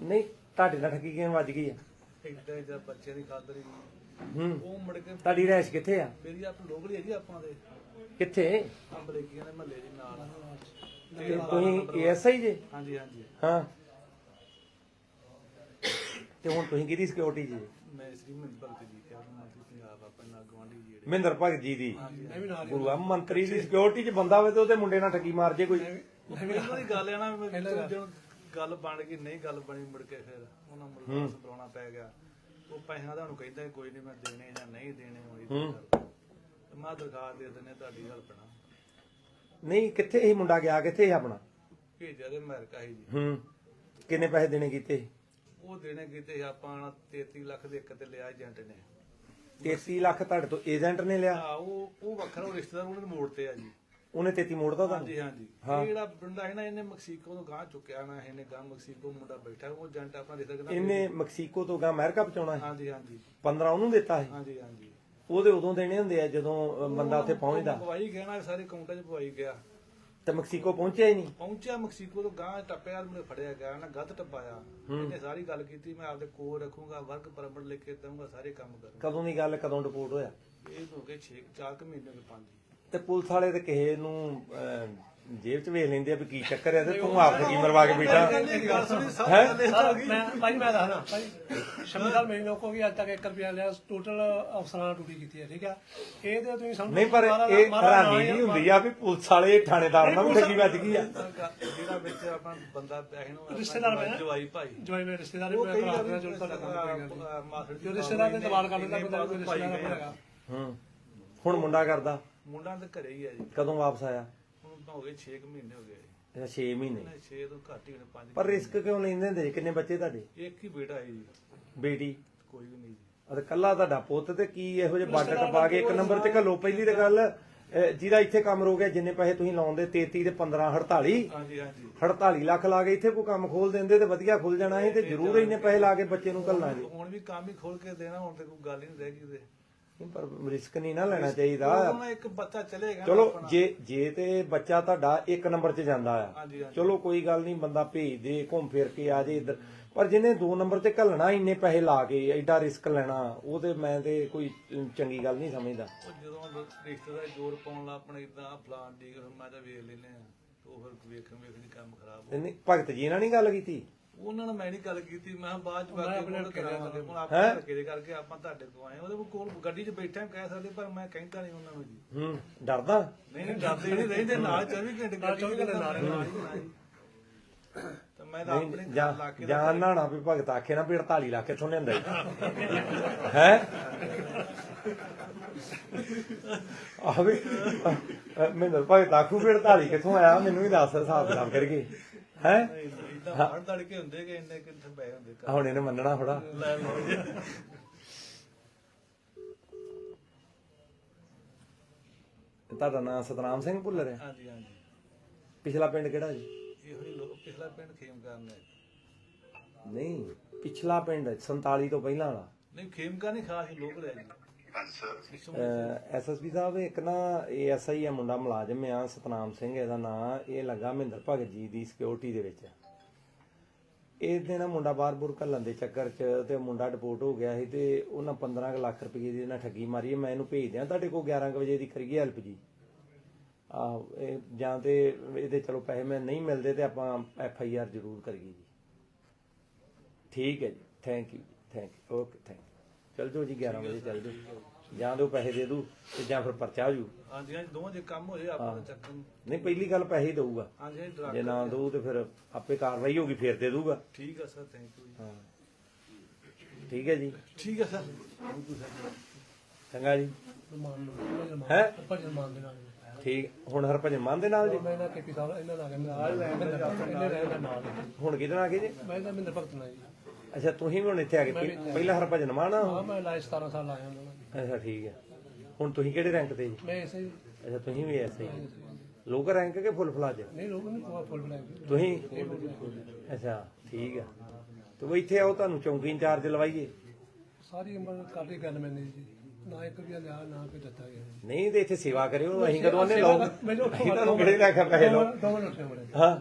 ਨਹੀਂ ਤੁਹਾਡੇ ਨਾਲ ਠੱਗੀ ਕਿਵੇਂ ਵੱਜ ਗਈ ਆ? ਇਦਾਂ ਇਦਾਂ ਬੱਚੇ ਦੀ ਖਾਤਰ ਹੀ ਹੂੰ। ਉਹ ਮੁੜ ਕੇ ਤੁਹਾਡੀ ਰਹਿਸ਼ ਕਿੱਥੇ ਆ? ਮੇਰੀ ਆਪ ਲੋਕਲੀ ਹੈ ਜੀ ਆਪਾਂ ਦੇ। ਕਿੱਥੇ? ਅੰਬਲੇਕੀਆਂ ਦੇ ਮਹੱਲੇ ਦੇ ਨਾਲ ਤੇ ਤੁਸੀਂ ਏਐਸਆਈ ਜੇ? ਹਾਂਜੀ ਹਾਂਜੀ। ਹਾਂ। ਤੇ ਹੁਣ ਤੁਸੀਂ ਕਿਹਦੀ ਸਿਕਿਉਰਿਟੀ ਜੀ? ਮੈਂ ਸ੍ਰੀ ਮਹਿੰਦਰ ਭਗਤ ਜੀ ਕਿਹਾ ਮੰਤਰੀ ਪੰਜਾਬ ਆਪਣੇ ਨਾਲ ਗਵਾਂਢੀ ਜਿਹੜੇ। ਮਹਿੰਦਰ ਭਗਤ ਜੀ ਦੀ। ਮੈਂ ਵੀ ਨਾਲ ਗੁਰੂ ਆ ਮੰਤਰੀ ਦੀ ਸਿਕਿਉਰਿਟੀ 'ਚ ਬੰਦਾ ਹੋਵੇ ਤੇ ਉਹਦੇ ਮੁੰਡੇ ਨਾਲ ਠੱਗੀ ਮਾਰ ਜੇ ਕੋਈ। ਇਹਨਾਂ ਦੀ ਗੱਲ ਹੈ ਨਾ ਜਦੋਂ ਗੱਲ ਬਣ ਗਈ ਨਹੀਂ ਗੱਲ ਬਣੀ ਮੁੜ ਕੇ ਫਿਰ ਉਹਨਾਂ ਮੁਰਗਾ ਸੰਭਲਾਉਣਾ ਪੈ ਗਿਆ। ਉਹ ਪੈਸਿਆਂ ਦਾ ਉਹਨੂੰ ਕਹਿੰਦਾ ਸੀ, ਕੋਈ ਨਹੀਂ ਮੈਂ ਦੇਣੇ ਜਾਂ ਨਹੀਂ ਦੇਣੇ ਹੋਈ ਤੇ ਮੈਂ ਦਰਖਾਸਤ ਦੇ ਦਿੰਨੇ ਤੁਹਾਡੀ ਹੈਲਪ ਨਾਲ। ਨਹੀਂ ਕਿੱਥੇ ਇਹ ਮੁੰਡਾ ਗਿਆ ਕਿੱਥੇ ਸੀ ਆਪਣਾ? ਭੇਜਿਆ ਤੇ ਅਮਰੀਕਾ ਹੀ। ਜੀ ਹੂੰ। ਕਿੰਨੇ ਪੈਸੇ ਦੇਣੇ ਕੀਤੇ? ਉਹ ਦੇਣੇ ਕੀਤੇ ਆਪਾਂ 33 ਲੱਖ ਦੇ ਇੱਕ ਤੇ ਲਿਆ ਏਜੰਟ ਨੇ। 33 ਲੱਖ ਤੁਹਾਡੇ ਤੋਂ ਏਜੰਟ ਨੇ ਲਿਆ? ਆ ਉਹ ਉਹ ਵੱਖਰਾ ਉਹ ਰਿਸ਼ਤੇਦਾਰ ਉਹਨਾਂ ਨੇ ਮੋੜ ਤੇ ਆ ਜੀ। ਉਹਨੇ 33 ਮੋੜਦਾ ਤੁਹਾਨੂੰ? ਹਾਂਜੀ ਹਾਂਜੀ। ਇਹ ਜਿਹੜਾ ਬੰਦਾ ਹੈ ਨਾ ਇਹਨੇ ਮੈਕਸੀਕੋ ਤੋਂ ਗਾਂ ਚੁੱਕਿਆ ਨਾ ਇਹਨੇ ਗਾਂ ਮੈਕਸੀਕੋ ਮੁੰਡਾ ਬੈਠਾ ਉਹ ਏਜੰਟ ਆਪਣਾ ਰਿਸ਼ਤੇਦਾਰ ਕਹਿੰਦਾ ਇਹਨੇ ਮੈਕਸੀਕੋ ਤੋਂ ਗਾ ਅਮਰੀਕਾ ਪਹੁੰਚਾਉਣਾ ਸੀ। ਹਾਂਜੀ ਹਾਂਜੀ। 15 ਉਹਨੂੰ ਦਿੱਤਾ ਸੀ। ਹਾਂਜੀ ਹਾਂਜੀ। ਉਹਦੇ ਉਦੋਂ ਦੇਣੇ ਹੁੰਦੇ ਆ ਜਦੋਂ ਬੰਦਾ ਉੱਥੇ ਪਹੁੰਚਦਾ। ਪਵਾਈ ਗਿਆ ਨਾ ਸਾਰੇ ਕਾਊਂਟਾਂ 'ਚ ਪਵਾਈ ਗਿਆ। ਤੇ ਮੈਕਸੀਕੋ ਪਹੁੰਚਿਆ ਹੀ ਨਹੀਂ। ਪਹੁੰਚਿਆ ਮੈਕਸੀਕੋ ਤੋਂ ਗਾਂ ਟੱਪਿਆ ਮੈਨੂੰ ਫੜਿਆ ਗਿਆ ਨਾ ਗਲਤ ਟੱਪਾਇਆ। ਇਹਨੇ ਸਾਰੀ ਗੱਲ ਕੀਤੀ ਮੈਂ ਆਪਦੇ ਕੋਲ ਰੱਖੂੰਗਾ ਵਰਕ ਪਰਮਿਟ ਲਿਖ ਕੇ ਦਊਂਗਾ ਸਾਰੇ ਕੰਮ ਕਰੂੰਗਾ। ਕਦੋਂ ਦੀ ਗੱਲ ਕਦੋਂ ਰਿਪੋਰਟ ਹੋਇਆ? ਇਹ ਹੋ ਗਏ 6 4 ਮਹੀਨੇ ਦੇ ਪੰਜ। ਤੇ ਪੁਲਿਸ ਵਾਲੇ ਤੇ ਕਿਸੇ ਨੂੰ ਅਹ, ਜੇਬ 'ਚ ਵੇਖ ਲੈਂਦੇ ਆ ਵੀ ਕੀ ਚੱਕਰ ਹੈ ਤੇ ਤੂੰ ਆਪ ਕੀ ਮਰਵਾ ਕੇ ਬੈਠਾ। ਹੈਂ? ਸਰ ਮੈਂ ਭਾਈ ਮੈਂ ਦੱਸਦਾ ਭਾਈ ਸ਼ਮੀ ਸਾਹਿਬ ਮੇਰੇ ਲੋਕੋ ਵੀ ਅੱਜ ਤੱਕ 1 ਰੁਪਿਆ ਲਿਆ ਟੋਟਲ ਅਫਸਰਾਂ ਨਾਲ ਡਿਊਟੀ ਕੀਤੀ ਹੈ ਠੀਕ ਆ ਇਹ ਤੇ ਤੁਸੀਂ ਸਮਝੋ ਨਹੀਂ ਪਰ ਇਹ ਹੈਰਾਨੀ ਨਾ ਨਹੀਂ ਹੀ ਹੁੰਦੀ ਆ ਵੀ ਪੁਲਿਸ ਵਾਲੇ ਥਾਣੇਦਾਰ ਨਾਲ ਵੀ ਠੱਗੀ ਵੱਜ ਗਈ ਆ। ਜਿਹੜਾ ਵਿੱਚ ਆਪਣਾ ਬੰਦਾ ਪੈਸੇ ਨੂੰ ਆਪਣਾ ਰਿਸ਼ਤੇਦਾਰ ਬਣਾ। ਜਵਾਈ ਭਾਈ। ਜਵਾਈ ਮੇਰੇ ਰਿਸ਼ਤੇਦਾਰ ਉਹ ਨੇ ਕਈ ਭਰਾ ਵਾਰੀ ਦੇਣਾ ਜੋ ਤੁਹਾਡਾ ਕੰਮ ਕਰੇਗਾ ਮਾਸੜ ਜੋ ਰਿਸ਼ਤੇਦਾਰ ਦੇ ਦਬਾਅ ਕਰ ਲੈਂਦਾ ਬੰਦਾ ਕੋਈ ਰਿਸ਼ਤੇਦਾਰ ਆਪਣਾ ਹੈਗਾ। ਹੂੰ। ਹੁਣ ਮੁੰਡਾ ਕਰਦਾ। ਮੁੰਡਾ ਤਾਂ ਘਰੇ ਹੀ ਆ ਜੀ। ਕਦੋਂ ਵਾਪਸ ਆਇਆ? ਹੁਣ ਤਾਂ ਹੋ ਗਏ 6 ਮਹੀਨੇ ਹੋ ਗਏ ਅੱਛਾ 6 ਮਹੀਨੇ। 6 ਤੋਂ ਘੱਟ ਹੀ ਹੋਣੇ 5 ਪਰ ਰਿਸਕ ਕਿਉਂ ਲੈਂਦੇ ਹੁੰਦੇ ਜੀ? ਕਿੰਨੇ ਬੱਚੇ ਤੁਹਾਡੇ? ਇੱਕ ਹੀ ਬੇਟਾ ਹੈ ਜੀ। ਬੇਟੀ? ਕੋਈ ਵੀ ਨਹੀਂ ਜੀ। ਅਤੇ ਕੱਲਾ ਤੁਹਾਡਾ ਪੁੱਤ ਤੇ ਕੀ ਇਹੋ ਜਿਹੇ ਬਾਰਡਰ ਟਪਾ ਕੇ ਇੱਕ ਨੰਬਰ ਤੇ ਘੱਲੋ? ਪਹਿਲੀ ਤੇ ਗੱਲ ਅਹ, ਜਿਹਦਾ ਇੱਥੇ ਕੰਮ ਰੋ ਗਿਆ ਜਿੰਨੇ ਪੈਸੇ ਤੁਸੀਂ ਲਾਉਂਦੇ 33 ਤੇ 15 48 ਹਾਂਜੀ ਹਾਂਜੀ। 48 ਲੱਖ ਲਾ ਕੇ ਇੱਥੇ ਕੋਈ ਕੰਮ ਖੋਲ ਦਿੰਦੇ ਤੇ ਵਧੀਆ ਖੁੱਲ ਜਾਣਾ ਸੀ ਤੇ ਜ਼ਰੂਰ ਇੰਨੇ ਪੈਸੇ ਲਾ ਕੇ ਬੱਚੇ ਨੂੰ ਘੱਲਣਾ ਜੀ। ਹੁਣ ਵੀ ਕੰਮ ਹੀ ਖੋਲ ਕੇ ਦੇਣਾ ਹੁਣ ਤੇ ਕੋਈ ਗੱਲ ਹੀ ਨਹੀਂ ਰਹਿ ਗਈ ਉਹਦੇ ਨਹੀਂ, ਪਰ ਰਿਸਕ ਨਹੀਂ ਨਾ ਲੈਣਾ ਚਾਹੀਦਾ। ਹੁਣ ਇੱਕ ਬੱਚਾ ਚਲੇਗਾ ਨਾ ਚਲੋ ਆਪਣਾ। ਜੇ ਜੇ ਤੇ ਬੱਚਾ ਤੁਹਾਡਾ ਇੱਕ ਨੰਬਰ 'ਚ ਜਾਂਦਾ ਆ। ਹਾਂਜੀ ਹਾਂਜੀ। ਚਲੋ ਕੋਈ ਗੱਲ ਨਹੀਂ ਬੰਦਾ ਭੇਜ ਦੇ ਘੁੰਮ ਫਿਰ ਕੇ ਆ ਜੇ ਇੱਧਰ। ਪਰ ਜਿਹਨੇ ਦੋ ਨੰਬਰ ਤੇ ਘੱਲਣਾ ਇੰਨੇ ਪੈਸੇ ਲਾ ਕੇ ਐਡਾ ਰਿਸਕ ਲੈਣਾ ਉਹ ਤੇ ਮੈਂ ਤੇ ਕੋਈ ਚੰਗੀ ਗੱਲ ਨਹੀਂ ਸਮਝਦਾ। ਉਹ ਜਦੋਂ ਰਿਸ਼ਤੇਦਾਰ ਜ਼ੋਰ ਪਾਉਣ ਲਾ ਆਪਣੇ ਇਦਾਂ ਫਲਾਣ ਦੀ ਮੈਂ ਤਾਂ ਵੇਖ ਲੈਨੇ ਆ। ਉਹ ਫਿਰ ਵੇਖਣ ਵੇਖਣੀ ਕੰਮ ਖਰਾਬ ਹੋ ਤੇ ਨਹੀਂ ਭਗਤ ਜੀ ਨਾਲ ਨਹੀਂ ਗੱਲ ਕੀਤੀ? ਉਹਨਾਂ ਨਾਲ ਮੈਂ ਨਹੀਂ ਗੱਲ ਕੀਤੀ ਮੈਂ ਕਿਹਾ ਬਾਅਦ ਚ ਬਾਕੀ ਕੋਲ ਹੁਣ ਹੈਂ? ਆਪਾਂ ਧੱਕੇ ਦੇ ਕਰਕੇ ਆਪਾਂ ਤੁਹਾਡੇ ਕੋਲ ਆਏ ਉਹਦੇ ਕੋਲ ਗੱਡੀ 'ਚ ਬੈਠੇ ਕਹਿ ਸਕਦੇ ਪਰ ਮੈਂ ਕਹਿੰਦਾ ਨਹੀਂ ਉਹਨਾਂ ਨੂੰ ਜੀ। ਹੂੰ ਡਰਦਾ? ਨਹੀਂ ਨਹੀਂ ਡਰਦੇ ਨਹੀਂ ਰਹਿੰਦੇ ਨਾਲ 24 ਘੰਟੇ ਗੱਡੀ 24 ਘੰਟੇ ਨਾਲ ਤਾਂ ਮੈਂ ਤਾਂ ਆਪਣੇ ਜਾਂ ਜਾਂ ਨਾਣਾ ਵੀ ਭਗਤ ਆਖੇ ਨਾ ਵੀ 48 ਲੱਖ ਕਿੱਥੋਂ ਲਿਆਂਦਾ ਹੈ? ਆਵੇ ਮੈਨੂੰ ਭਗਤ ਆਖੂ ਵੀ 48 ਕਿੱਥੋਂ ਆਇਆ ਮੈਨੂੰ ਵੀ ਦੱਸ ਹਿਸਾਬ ਕਿਤਾਬ ਕਰਕੇ। ਹੈ? ਇਦਾਂ ਫੜ ਤੜ ਕੇ ਹੁੰਦੇ ਕਿ ਇੰਨੇ ਕਿੱਥੇ ਪਏ ਹੁੰਦੇ ਘਰ। ਹੁਣ ਇਹਨੇ ਮੰਨਣਾ ਥੋੜਾ ਲੈ ਲਓ ਜੀ। ਤੁਹਾਡਾ ਨਾਮ ਸਤਨਾਮ ਸਿੰਘ ਭੁੱਲਰ ਹੈ? ਹਾਂਜੀ ਹਾਂਜੀ। ਪਿਛਲਾ ਪਿੰਡ ਕਿਹੜਾ ਜੀ? ਇਹੋ ਹੀ ਲੋਕ ਪਿਛਲਾ ਪਿੰਡ ਖੇਮਕਰਨ ਨੇ ਨਹੀਂ ਪਿਛਲਾ ਪਿੰਡ 47 ਤੋਂ ਪਹਿਲਾਂ ਵਾਲਾ। ਨਹੀਂ ਖੇਮਕਰਨ ਖਾਸ ਹੀ ਲੋਕ ਰਹਿ ਜੀ। ਐਸਐਸਪੀ ਸਾਹਿਬ ਇੱਕ ਨਾ ਏਐਸਆਈ ਆ ਮੁੰਡਾ ਮੁਲਾਜ਼ਮ ਆ ਸਤਨਾਮ ਸਿੰਘ ਇਹਦਾ ਨਾਂ ਇਹ ਲੱਗਾ ਮਹਿੰਦਰ ਭਗਤ ਜੀ ਦੀ ਸਿਕਿਉਰਿਟੀ ਦੇ ਵਿੱਚ। ਇਹਦੇ ਨਾਲ ਮੁੰਡਾ ਬਾਹਰ-ਬੁਰ ਘੱਲਣ ਦੇ ਚੱਕਰ 'ਚ ਤੇ ਮੁੰਡਾ ਡਿਪੋਰਟ ਹੋ ਗਿਆ ਸੀ ਤੇ ਉਹਨਾਂ 15 ਲੱਖ ਰੁਪਏ ਦੀ ਇਹਨਾਂ ਠੱਗੀ ਮਾਰੀ ਹੈ। ਮੈਂ ਇਹਨੂੰ ਭੇਜ ਦਿਆਂ। ਤੁਹਾਡੇ ਕੋਲ 11 ਕੁ ਵਜੇ ਦੀ ਕਰੀਏ ਹੈਲਪ ਜੀ। ਆ, ਇਹ ਜਾਂ ਤੇ ਇਹਦੇ ਚਲੋ ਪੈਸੇ ਮੈਂ ਨਹੀਂ ਮਿਲਦੇ ਤੇ ਆਪਾਂ ਐਫ ਆਈ ਆਰ ਜ਼ਰੂਰ ਕਰੀਏ ਜੀ। ਠੀਕ ਹੈ ਜੀ। Thank you thank you okay thank you ਚਲ ਜਾਓ ਜੀ 11 ਵਜੇ ਚੱਲ ਜਾਓ। ਜਾਂ ਦੋ ਪੈਸੇ ਦੇ ਦੂ ਤੇ ਜਾਂ ਫਿਰ ਪਰਚਾ ਹੋ ਜੂ। ਹਾਂਜੀ ਹਾਂਜੀ ਦੋਵਾਂ ਦੇ ਕੰਮ ਹੋਏ ਆਪਾਂ ਦਾ ਚੱਕਰ ਨਹੀਂ ਪਹਿਲੀ ਗੱਲ ਪੈਸੇ ਹੀ ਦਊਗਾ। ਹਾਂਜੀ ਹਾਂਜੀ ਡਰਾ- ਜੇ ਨਾ ਦਊ ਤੇ ਫਿਰ ਆਪੇ ਕਾਰਵਾਈ ਹੋਗੀ ਫਿਰ ਦੇ ਦੂਗਾ ਠੀਕ ਆ ਸਰ ਥੈਂਕ ਯੂ ਜੀ। ਹਾਂ। ਠੀਕ ਹੈ ਜੀ। ਠੀਕ ਆ ਸਰ। ਚੰਗਾ ਜੀ। ਮਾਨ ਨੂੰ ਹੈ? ਭਜਨ ਮਾਨ ਦੇ ਨਾਲ ਠੀਕ ਹੁਣ ਹਰਭਜਨ ਮਾਨ ਦੇ ਨਾਲ ਜੀ? ਮੈਂ ਨਾ ਕੇਪੀ ਸਾਹਿਬ ਇਹਨਾਂ ਨਾਲ ਕਹਿੰਦਾ ਇਹਨੇ ਰਹਿਣਾ ਨਾਲ। ਹੁਣ ਕਿਹਦੇ ਨਾਲ ਆ ਗਏ ਜੀ? ਮੈਂ ਤਾਂ ਮਿੰਦਰ ਭਗਤ ਨਾਲ ਜੀ। ਅੱਛਾ ਤੁਸੀਂ ਵੀ ਹੁਣ ਇੱਥੇ ਆ ਗਏ। ਪਹਿ- ਪਹਿਲਾਂ ਹਰਭਜਨ ਮਾਨ ਆ। ਹਾਂ ਮੈਂ ਲਾਇ 17 ਸਾਲ ਆਇਆ ਨਾਲ ਅੱਛਾ ਠੀਕ ਹੈ। ਹੁਣ ਤੁਸੀਂ ਕਿਹੜੇ ਰੈਂਕ ਤੇ ਜੀ? ਮੈਂ ਐਸੇ ਹੀ। ਅੱਛਾ ਤੁਸੀਂ ਵੀ ਐਸੇ ਹੀ। ਲੋਕਰ ਰੈਂਕ ਕੇ ਫੁੱਲ ਫਲਾਜ ਨਹੀਂ ਲੋਕ ਨਹੀਂ ਕੋਆ ਫੁੱਲ ਬਣਾਏ। ਤੁਸੀਂ? ਅੱਛਾ ਠੀਕ ਆ। ਤੇ ਉਹ ਇੱਥੇ ਆਓ ਤੁਹਾਨੂੰ ਚੌਂਕੀ ਇੰਚਾਰਜ ਲਵਾਈਏ। ਸਾਰੀ ਉਮਰ ਕਾਢੀ ਗੱਲ ਮੈਨੇ ਜੀ। ਨਾ ਇੱਕ ਵੀ ਲਿਆ ਨਾ ਕੋਈ ਦਿੱਤਾ ਗਿਆ। ਨਹੀਂ ਤੇ ਇੱਥੇ ਸੇਵਾ ਕਰਿਓ ਅਸੀਂ ਕਦੋਂ ਆਨੇ ਲੋਕ? ਮੈਨੂੰ ਅਸੀਂ ਤੁਹਾਨੂੰ ਕਿਹੜੇ ਲੈ ਕੇ ਪੈਸੇ ਲਓ ਉੱਠਿਆ ਹਾਂ।